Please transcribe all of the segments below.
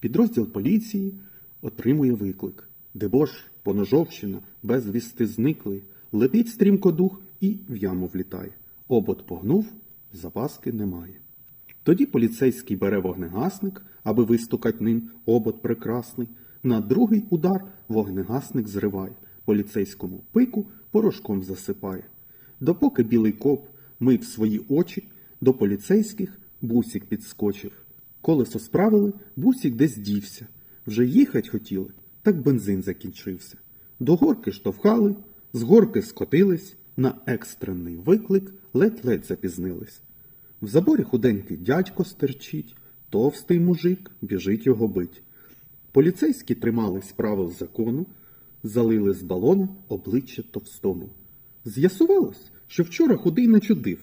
Підрозділ поліції отримує виклик. Дебош, поножовщина, безвісти зникли, летить стрімко дух і в яму влітає. Обод погнув, запаски немає. Тоді поліцейський бере вогнегасник, аби вистукать ним обод прекрасний. На другий удар вогнегасник зриває, поліцейському пику порошком засипає. Допоки білий коп мив свої очі, до поліцейських бусік підскочив. Колесо справили, бусік десь дівся. Вже їхать хотіли, так бензин закінчився. До горки штовхали, з горки скотились, на екстрений виклик ледь-ледь запізнились. В заборі худенький дядько стерчить, товстий мужик біжить його бить. Поліцейські тримались правил закону, залили з балона обличчя товстому. З'ясувалось, що вчора худий начудив,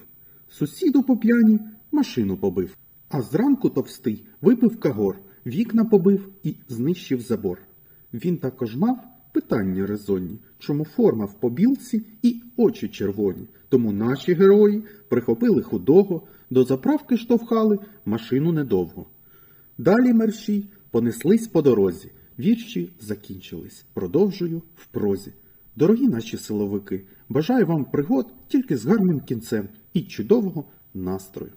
сусіду по п'яні машину побив, а зранку товстий випив кагор, вікна побив і знищив забор. Він також мав питання резонні, чому форма в побілці і очі червоні. Тому наші герої прихопили худого, до заправки штовхали машину недовго. Далі мерщій понеслись по дорозі. Вірші закінчились. Продовжую в прозі. Дорогі наші силовики, бажаю вам пригод тільки з гарним кінцем і чудового настрою.